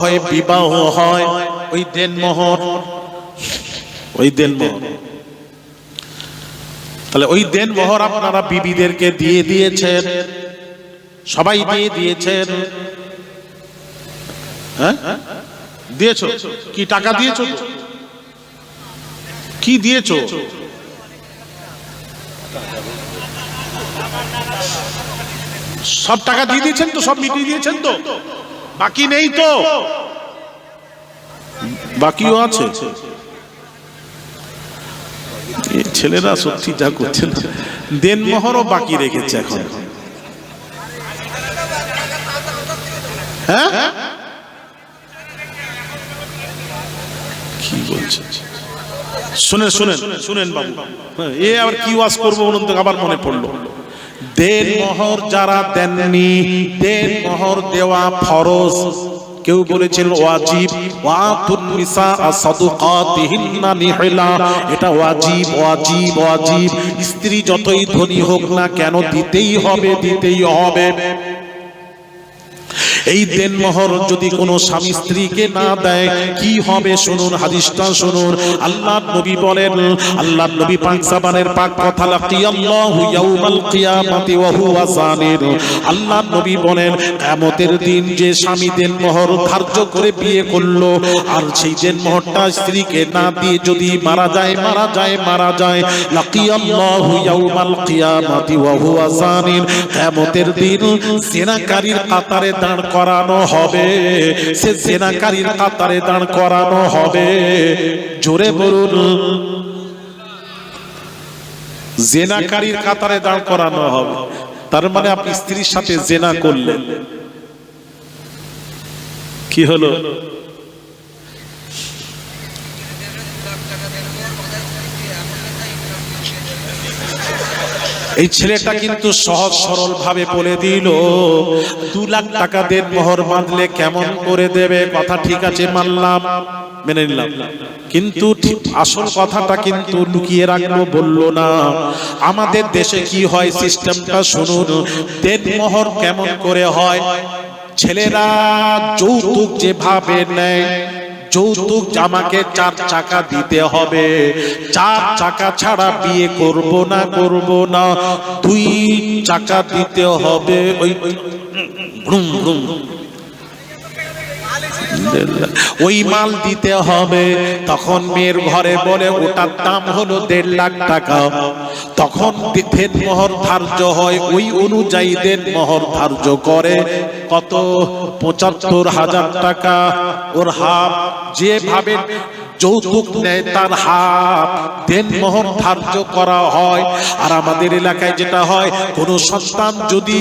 হয় বিবাহ হয়, ওই দেনমোহর ওই দেনমোহর তাহলে ওই দেনমোহর আপনারা বিবিদেরকে দিয়ে দিয়েছেন। সবাই দিয়ে দিয়েছেন। হ্যাঁ? দিয়েছ? কি টাকা দিয়েছ? কি দিয়েছ? সব টাকা দিয়ে দিয়েছেন তো? সব মিটিয়ে দিয়েছেন তো? বাকি নেই তো। বাকিও আছে। ছেলেরা সত্যি যা করছে না। দেনমোহরও বাকি রেখেছে এখন। হ্যাঁ? কি বলছে? শুনেন শুনেন শুনেন বাবু। হ্যাঁ, এ আবার কি ওয়াজ করব বলুন তো আবার মনে পড়ল। দেন মোহর যারা দেননি দেন মোহর দেওয়া ফরজ। কেউ বলেছেন, ওয়াজিব। ওয়াতুন নিসা সাদুকাতিহিন্না নিহলা। এটা ওয়াজিব ওয়াজিব ওয়াজিব। স্ত্রী যতই ধনী হোক না কেন, দিতেই হবে দিতেই হবে। এই দেনমোহর যদি কোনো স্বামী স্ত্রীকে না দেয়, কি হবে? শুনুন, হাদিসটা শুনুন। আল্লাহ নবী বলেন আল্লাহ নবী পাক জাবানের পাক কথা লাকিয়াল্লাহু ইয়াউমাল কিয়ামাতি ওয়া হুয়া জানির। আল্লাহ নবী বলেন, কিয়ামতের দিন যে স্বামী দেনমোহর ধার্য করে বিয়ে করল, আর সেই দেনমোহরটা স্ত্রীকে না দিয়ে যদি মারা যায় মারা যায় মারা যায় লাকিয়াল্লাহু ইয়াউমাল কিয়ামাতি ওয়া হুয়া জানির। কিয়ামতের দিন জেনাকারীর কাতারে দাঁড় করানো হবে, সে জেনাকারীর কাতারে দাঁড় করানো হবে। জোরে বলুন, জেনাকারীর কাতারে দাঁড় করানো হবে। তার মানে আপনি স্ত্রীর সাথে জেনা করলেন। কি হলো? এই ছেলেটা কিন্তু সহজ সরল ভাবে বলে দিল, দু লাখ টাকা দেন মোহর বাঁধলে কেমন করে দেবে? কথা ঠিক আছে, মানলাম। মেনে নিলাম। কিন্তু আসল কথাটা কিন্তু লুকিয়ে রাখব বলল না। আমাদের দেশে কি হয় সিস্টেমটা শুনুন দেন মোহর কেমন করে হয়? ছেলেরা যৌতুক যেভাবে নেয় যৌতুক আমাকে চার চাকা দিতে হবে। চার চাকা ছাড়া বিয়ে করব না করব না। দুই চাকা দিতে হবে। ওই ওই মাল দিতে হবে। তখন মেয়ের ঘরে বলে, ওটার দাম হলো দেড় লাখ টাকা। তখন দেন মোহর ধার্য হয়। ওই অনুযায়ী দেন মোহর ধার্য করে। কত? পঁচাত্তর হাজার টাকা। ওর হাফ যেভাবে যৌতুক নেয় তার হাফ দেন মোহর ধার্য করা হয়। আর আমাদের এলাকায় যেটা হয়, কোনো সন্তান যদি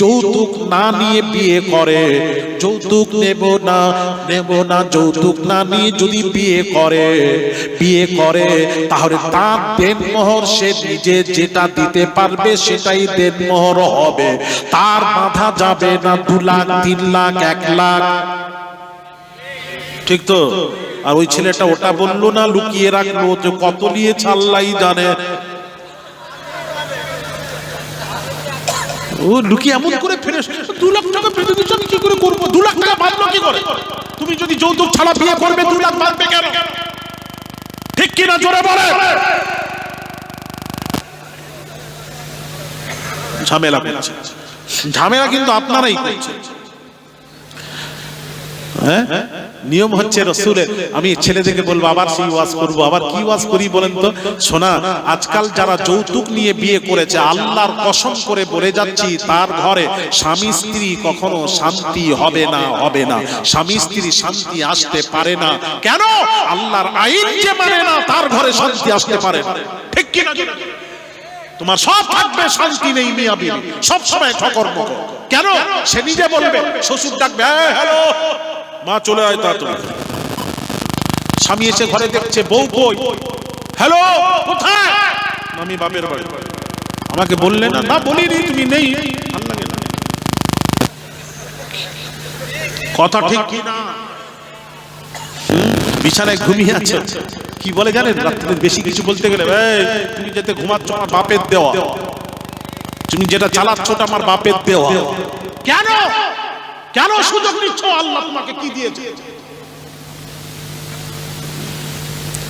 যৌতুক না নিয়ে বিয়ে করে, যৌতুক নেব না নেব না, যৌতুক না নিয়ে যদি বিয়ে করে বিয়ে করে, তাহলে তার দেনমোহর সে নিজে যেটা দিতে পারবে সেটাই দেনমোহর হবে। তার মাথা যাবে না, দু লাখ, তিন লাখ, এক লাখ। ঠিক তো? আর ওই ছেলেটা ওটা বলল না, লুকিয়ে রাখল যে কত নিয়ে ছাল্লাই জানে। ও লুকিয়ে এমন করে ফিরে দু লাখ টাকা পেতে দিচ্ছ আমি কি করে করব? দু লাখ টাকা বাঁধলো কি করে? তুমি যদি যৌতুক ছাড়া বিয়ে করবে, দু লাখ বাঁধবে কেন? ঠিক কিনা জোরে বলে? ঝামেলা করছে। ঝামেলা কিন্তু আপনারাই করছেন। হ্যাঁ? নিয়ম হচ্ছে রসুলের। আমি ছেলে ছেলেদেরকে বলব আবার সেই ওয়াজ করব আবার কি ওয়াজ করি বলেন তো? শোনা আজকাল যারা যৌতুক নিয়ে বিয়ে করেছে আল্লাহর কসম করে বলে যাচ্ছি তার ঘরে স্বামী স্ত্রী কখনো শান্তি হবে না হবে না। স্বামী স্ত্রী শান্তি আসতে পারে না। কেন? আল্লাহর আইন যে মানে না তার ঘরে শান্তি আসতে পারে ঠিক কি? না তোমার সব থাকবে শান্তি নেই মিয়া বিবি। সব সময় ঠকর মকর কেন? সে নিজে বলবে শ্বশুর ডাকবে হ্যালো মা চলে আয় তাড়াতাড়ি স্বামী এসে ঘরে দেখছে বউ কই? হ্যালো কোথায়? আমি বাপের বাড়ি। আমাকে বললে না না বলিনি তুমি নেই। ভালো লাগে না। কথা ঠিক কি না? বিছানায় ঘুমিয়ে আছে? কি বলে জানেন? রাত্রে বেশি কিছু বলতে গেলে "এই, তুমি যেতে ঘুমাচ্ছ আমার বাপের দেওয়া। তুমি যেটা চালাচ্ছ ওটা আমার বাপের দেওয়া। কেন? কেন সুযোগ নিচ্ছ? আল্লাহ তোমাকে কি দিয়েছে?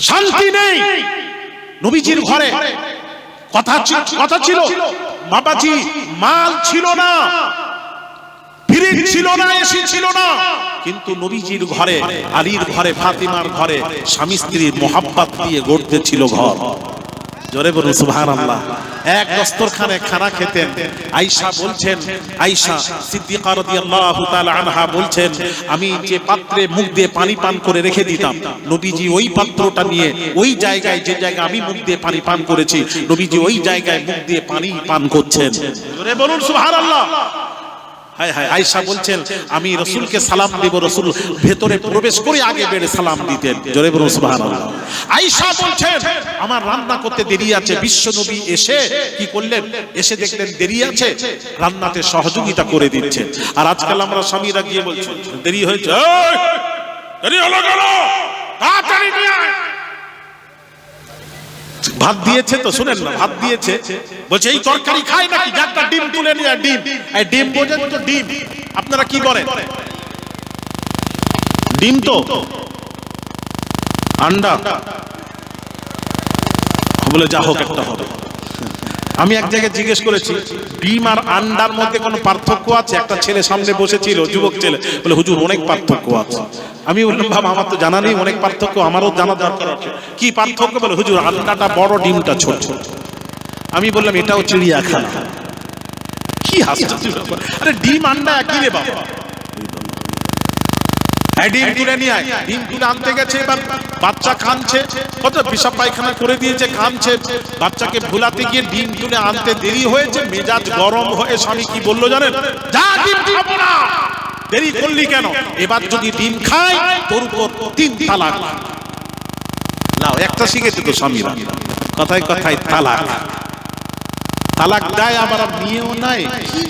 শান্তি নেই। নবীজির ঘরে। কথা কথা ছিল, বাবাজি মাল ছিল না ফিরিজ ছিল না, এসি ছিল না। কিন্তু নবীজির ঘরে, আলীর ঘরে, ফাতিমার ঘরে, স্বামী স্ত্রীর মোহাব্বত দিয়ে গড়তে ছিল ঘর। জোরে বলুন, সুবহানাল্লাহ। এক দস্তরখানে খানা খেতেন। আইসা বলছেন আইসা সিদ্দিকা রাদিয়াল্লাহু তাআলা আনহা বলছেন, আমি যে পাত্রে মুখ দিয়ে পানি পান করে রেখে দিতাম, নবীজি ওই পাত্রটা নিয়ে ওই জায়গায় যে জায়গায় আমি মুখ দিয়ে পানি পান করেছি, নবীজি ওই জায়গায় মুখ দিয়ে পানি পান করছেন। জোরে বলুন, সুবহানাল্লাহ। হায় হায়, আয়েশা বলছেন, আমি রসুলকে সালাম দেব, রসুল ভেতরে প্রবেশ করে আগে বেড়ে সালাম দিতেন। জোরে বলুন আয়েশা বলছেন, আমার রান্না করতে দেরি আছে, বিশ্ব নবী এসে কি করলেন? এসে দেখলেন দেরি আছে, রান্নাতে সহযোগিতা করে দিচ্ছেন। আর আজকাল আমরা স্বামীরা গিয়ে বলছেন দেরি হয়েছে দেরি হলো কেন? তাড়াতাড়ি নিয়ে। ভাত দিয়েছে তো শুনেন না, ভাত দিয়েছে। বলছে, এই তরকারি খায় নাকি? একটা ডিম তুলে নিয়ে ডিম। এই ডিম বোঝেন তো ডিম। আপনারা কি করেন? ডিম তো। আন্ডা। বলে, যা হোক, একটা হবে। আমি এক জায়গায় জিজ্ঞেস করেছি, ডিম আর আন্ডার মধ্যে কোনো পার্থক্য আছে? একটা ছেলে সামনে বসেছিল, যুবক ছেলে। বলে, হুজুর, অনেক পার্থক্য আছে। আমি বললাম, বাবা, আমার তো জানা নেই, অনেক পার্থক্য, আমারও জানা দরকার আছে। কি পার্থক্য? বলে, হুজুর আন্ডাটা বড়, ডিমটা ছোট। ছোট আমি বললাম, এটাও চিড়িয়াখানা। কি ব্যাপার? আরে, ডিম, আন্ডা একই রে বাবা। ডিম তুলে নিয়ে আয়। ডিম তুলে আনতে গেছে, এবার বাচ্চা কাঁদছে কত পেশাব পায়খানা করে দিয়েছে কাঁদছে বাচ্চাকে ভুলাতে গিয়ে ডিম তুলে আনতে দেরি হয়েছে, মেজাজ গরম হয়ে স্বামী কি বলল জানেন? যা ডিম খাব না। দেরি করলি কেন? এবার যদি ডিম খাই, তোর উপর তিন তালাক। নাও, একটা শিখেছে তো স্বামীরা। কথায় কথায় তালাক। তালাক দেয় আবার নিয়েও নাই।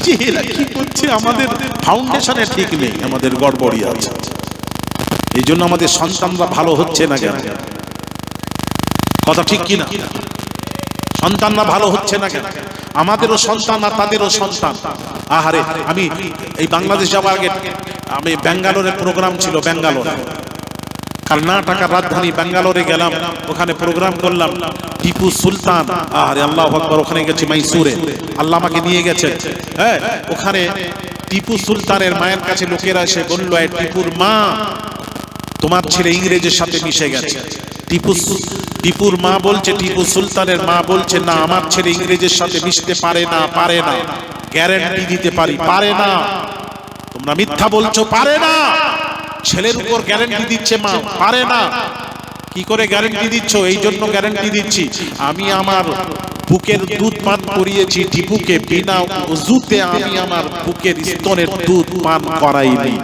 যে এরা, কি করছে? আমাদের ফাউন্ডেশনে ঠিক নেই। আমাদের গড়বড়ি আছে। এই জন্য আমাদের সন্তানরা ভালো হচ্ছে না কেন? কথা ঠিক কি না সন্তানরা ভালো হচ্ছে না কেন? আমাদেরও সন্তান আর তাদেরও সন্তান। আহারে, আমি এই বাংলাদেশ যাওয়ার আগে আমি ব্যাঙ্গালোরের প্রোগ্রাম ছিল ব্যাঙ্গালোরে। কর্ণাটকের রাজধানী ব্যাঙ্গালোরে গেলাম, ওখানে প্রোগ্রাম করলাম। টিপু সুলতান, আহারে, আল্লাহ আকবর, ওখানে গেছি মাইসুরে। আল্লাহ আমাকে নিয়ে গেছে হ্যাঁ ওখানে টিপু সুলতানের মায়ের কাছে লোকেরা এসে বলল "এই টিপুর মা তোমার ছেলে ইংরেজের সাথে মিশে গেছে। টিপু টিপুর মা বলছে, টিপু সুলতানের মা বলছে, না, আমার ছেলে ইংরেজের সাথে মিশতে পারে না পারে না। গ্যারেন্টি দিতে পারি, পারে না। তোমরা মিথ্যা বলছো, পারে না। ছেলের উপর গ্যারেন্টি দিচ্ছে মা, পারে না। কি করে গ্যারেন্টি দিচ্ছ? এই জন্য গ্যারেন্টি দিচ্ছি। আমি আমার বুকের দুধ পান করিয়েছি, টিপুকে বিনা উজুতে আমি আমার বুকের স্তনের দুধ পান করাইনি।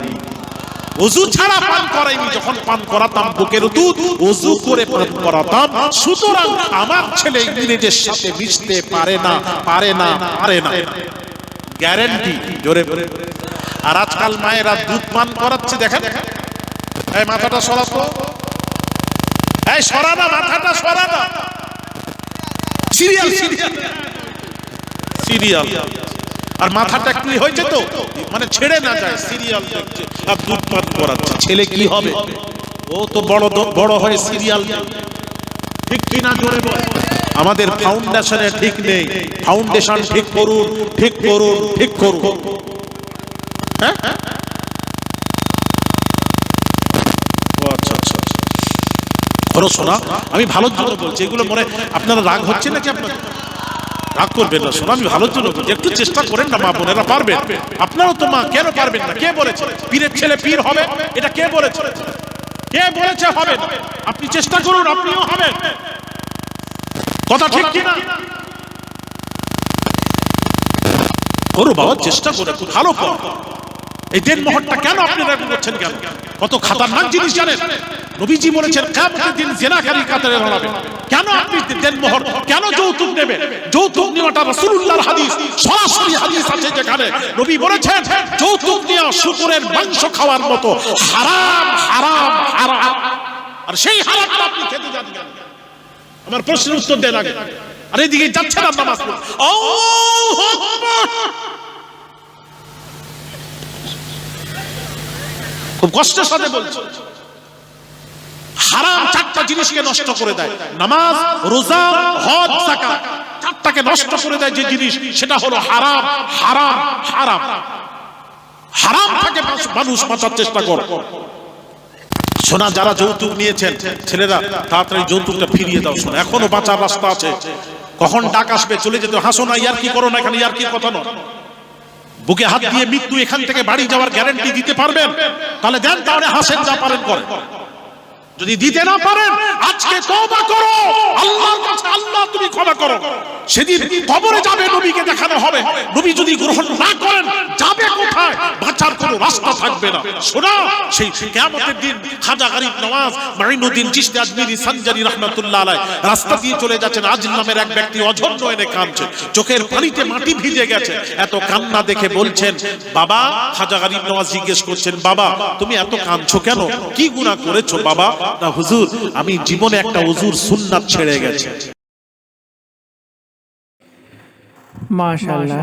অজু ছাড়া পান করাইনি, যখন পান করাতাম বুকের দুধ অজু করে পান করাতাম। সুতরাং আমার ছেলে ইংরেজের সাথে মিশতে পারে না পারে না পারে না। গ্যারেন্টি, জোরে। আর আজকাল মায়েরা দুধ পান করাচ্ছে, দেখেন। এই মাথাটা সরাতো এই সরানা মাথাটা সরানা সিরিয়াল সিরিয়াল। সিরিয়াল। আর মাথাটা একটু হয়েছে তো? মানে ছেড়ে না যায় সিরিয়াল দেখছে। আর দুধ পান করাচ্ছে। ছেলে কি হবে? ও তো বড় বড় হয়ে সিরিয়াল ঠিক কিনা জোরে বল? আমাদের ফাউন্ডেশনে ঠিক নেই। ফাউন্ডেশন ঠিক করুন ঠিক করুন ঠিক করুন। হ্যাঁ? আচ্ছা আচ্ছা আচ্ছা। আমি ভালোর জন্য বলছি, এগুলো মনে আপনারা রাগ হচ্ছে নাকি আপনার? রাগ করবেন না। শোনা, আমি ভালোর জন্য একটু চেষ্টা করেন না, মা বোনেরা পারবেন। আপনারও তো মা, কেন পারবেন না? কে বলেছে? পীরের ছেলে পীর হবে? এটা কে বলেছে? কে বলেছে হবে আপনি চেষ্টা করুন, আপনিও হবেন। কথা ঠিক কিনা করো বাবা, চেষ্টা করে ভালো কর। এই দেন মোহরটা কেন আপনি রাগ করছেন কেন? কত খাতারনাক জিনিস জানেন? নবীজি বলেছেন, কিয়ামতের দিন জেনাকারী কাতারে দাঁড়াবে কেন আপনি দেন মোহর কেন যৌতুক নেবেন যৌতুক নেওয়াটা রাসূলুল্লাহর হাদিস, সরাসরি হাদিস আছে যেখানে নবী বলেছেন, যৌতুক নেওয়া শুকরের মাংস খাওয়ার মতো হারাম হারাম হারাম। আর সেই হারামটা আপনি খেতে যান? আমার প্রশ্নের উত্তর দেন আগে। আর এদিকে যাচ্ছে না নামাজ। আল্লাহু আকবার! খুব কষ্টের সাথে বলছি। হারাম চারটা জিনিসকে নষ্ট করে দেয়। নামাজ, রোজা, হজ, যাকাত। চারটাকে নষ্ট করে দেয় যে জিনিস, সেটা হলো হারাম হারাম হারাম। হারাম থেকে মানুষ বাঁচার চেষ্টা কর। সোনা যারা যৌতুক নিয়েছেন, ছেলেরা, তাড়াতাড়ি যৌতুকটা ফিরিয়ে দাও শোনা। এখনও বাঁচার রাস্তা আছে। কখন ডাক আসবে, চলে যেতে হাসো না, ইয়ার কি করো না এখানে ইয়ার কি কথা নয়। বুকে হাত দিয়ে মৃত্যু এখান থেকে বাড়ি যাওয়ার গ্যারান্টি দিতে পারবেন? তাহলে দেন তাহলে হাসেন যা পারেন করেন। যদি দিতে না পারেন, আজকে তওবা করো। আল্লাহর কাছে আল্লাহ তুমি ক্ষমা করো। সেদিন কবরে যাবে নবীকে দেখানো হবে। নবী যদি গ্রহণ না করেন, যাবে কোথায়? রাস্তা থাকবে না। শোনা, সেই কিয়ামতের দিন খাজা গরিব নওয়াজ মাইনুদ্দিন চিশতি আজমিরি সঞ্জারি রহমাতুল্লাহ আলাইহি রাস্তা দিয়ে চলে যাচ্ছেন। আজিল নামের এক ব্যক্তি অঝন্য এনে কাঁদছে। চোখের পানিতে মাটি ভিজে গেছে। এত কান্না দেখে বলছেন, বাবা, খাজা গরিব নওয়াজ জিজ্ঞেস করছেন, বাবা, তুমি এত কাঁদছো কেন? কি গুনাহ করেছ, বাবা? না, হুজুর, আমি জীবনে একটা হুজুর সুন্নাত ছেড়ে গেছে। মাশাল্লাহ